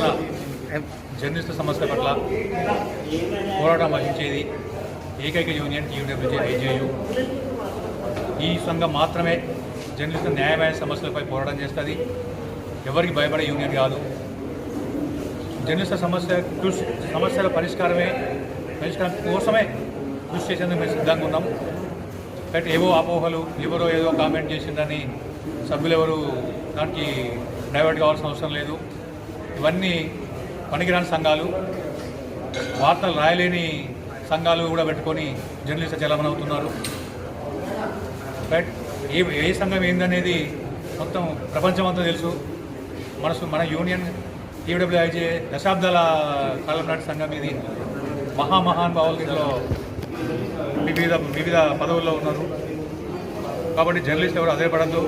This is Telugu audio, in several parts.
పట్ల జర్నలిస్టుల సమస్యల పట్ల పోరాటం వహించేది ఏకైక యూనియన్ టీయూడబ్ల్యూజే ఐజేయు ఈ సంఘం మాత్రమే జర్నలిస్టుల న్యాయమైన సమస్యలపై పోరాటం చేస్తుంది. ఎవరికి భయపడే యూనియన్ కాదు. జర్నలిస్టుల సమస్య కృషి సమస్యల పరిష్కారమే పరిష్కారం కోసమే కృషి చేసేందుకు మేము సిద్ధంగా ఉన్నాం. బట్ ఏవో అపోహలు ఎవరో ఏదో కామెంట్ చేసిందని సభ్యులు ఎవరు దానికి డైవర్ట్ కావాల్సిన అవసరం లేదు. ఇవన్నీ పనికిరాని సంఘాలు వార్తలు రాయలేని సంఘాలు కూడా పెట్టుకొని జర్నలిస్ట్ చలమణ అవుతున్నారు. బట్ ఏ ఏ సంఘం ఏందనేది మొత్తం ప్రపంచం అంతా తెలుసు. మనసు మన యూనియన్ టీడబ్ల్యూఐజే దశాబ్దాల కాలం నాటి సంఘం ఇది. మహామహానుభావులు దీనిలో వివిధ వివిధ పదవుల్లో ఉన్నారు. కాబట్టి జర్నలిస్ట్ ఎవరు అధైర్పడద్దు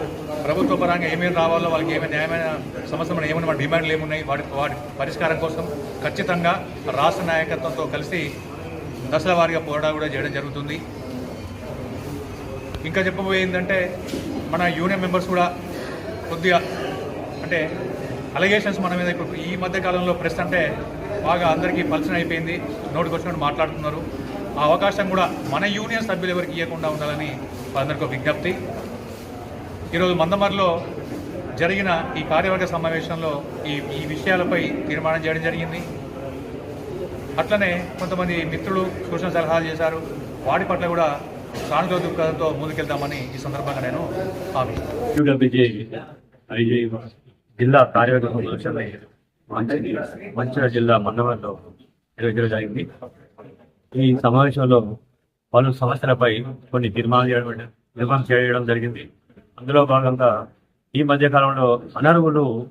ప్రభుత్వ పరంగా ఏమేమి రావాలో వాళ్ళకి ఏమైనా న్యాయమైన సమస్య ఏమైనా మన డిమాండ్లు ఏమున్నాయి వాటి వాటి పరిష్కారం కోసం ఖచ్చితంగా రాష్ట్ర నాయకత్వంతో కలిసి దశల వారిగా పోరాటం కూడా చేయడం జరుగుతుంది. ఇంకా చెప్పబోయేందంటే మన యూనియన్ మెంబర్స్ కూడా కొద్దిగా అంటే అలిగేషన్స్ మన మీద ఇప్పుడు ఈ మధ్యకాలంలో ప్రెస్ అంటే బాగా అందరికీ పల్సన్ అయిపోయింది నోటికి వచ్చినట్టు మాట్లాడుతున్నారు. ఆ అవకాశం కూడా మన యూనియన్ సభ్యులు ఎవరికి ఇవ్వకుండా ఉండాలని వారందరికీ విజ్ఞప్తి. ఈరోజు మందమర్లో జరిగిన ఈ కార్యవర్గ సమావేశంలో ఈ ఈ విషయాలపై తీర్మానం చేయడం జరిగింది. అట్లనే కొంతమంది మిత్రులు సూచన సలహాలు చేశారు. వాటి పట్ల కూడా సానుకూల దృక్పథంతో ముందుకెళ్తామని ఈ సందర్భంగా నేను హామీ జిల్లా కార్యవర్గ మంచిర్యాల జిల్లా మండలంలో నిర్వహించడం జరిగింది. ఈ సమావేశంలో పలు సమస్యలపై కొన్ని తీర్మానం చేయడం నిర్మాణం చేయడం జరిగింది. అందులో భాగంగా ఈ మధ్య కాలంలో అనర్హులు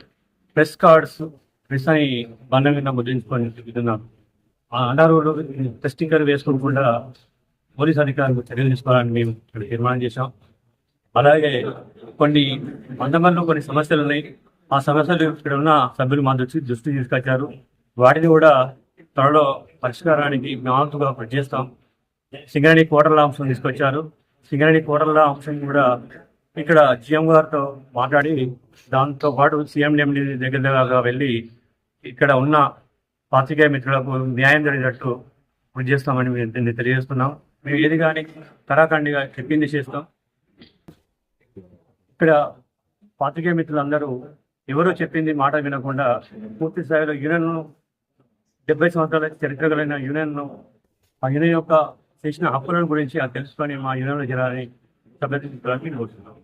ప్రెస్ కార్డ్స్ ప్రెస్ అని బంధం కింద ముద్రించుకొని తిరుగుతున్నారు ఆ అనర్హులు టెస్టింగ్ వేసుకోకుండా పోలీస్ అధికారులు చర్యలు తీసుకోవాలని మేము ఇక్కడ తీర్మానం చేశాం. అలాగే కొన్ని మందమల్లో కొన్ని సమస్యలు ఉన్నాయి. ఆ సమస్యలు ఇక్కడ ఉన్న సభ్యులు మా దృష్టి దృష్టి తీసుకొచ్చారు. వాటిని కూడా త్వరలో పరిష్కారానికి మేమంతుగా కృషి చేస్తాం సింగరేణి కోటర్ల అంశం తీసుకొచ్చారు. సింగరేణి కోటర్ల అంశం కూడా ఇక్కడ జిఎం గారితో మాట్లాడి దాంతో పాటు సీఎం ఎండి దగ్గర దగ్గరగా వెళ్ళి ఇక్కడ ఉన్న పాత్రికేయ మిత్రులకు న్యాయం జరిగేటట్టు కృషి చేస్తామని మేము దీన్ని తెలియజేస్తున్నాం. మేము ఏది కానీ తరాఖండిగా చెప్పింది చేస్తాం. ఇక్కడ పాత్రికేయ మిత్రులందరూ ఎవరో చెప్పింది మాట వినకుండా పూర్తి స్థాయిలో యూనియన్ డెబ్బై సంవత్సరాల చరిత్ర కలిగిన యూనియన్ ఆ యూనియన్ యొక్క చేసిన హక్కులను గురించి అది తెలుసుకొని మా యూనియన్లో చేరాలని సభ్యత కోరుతున్నాం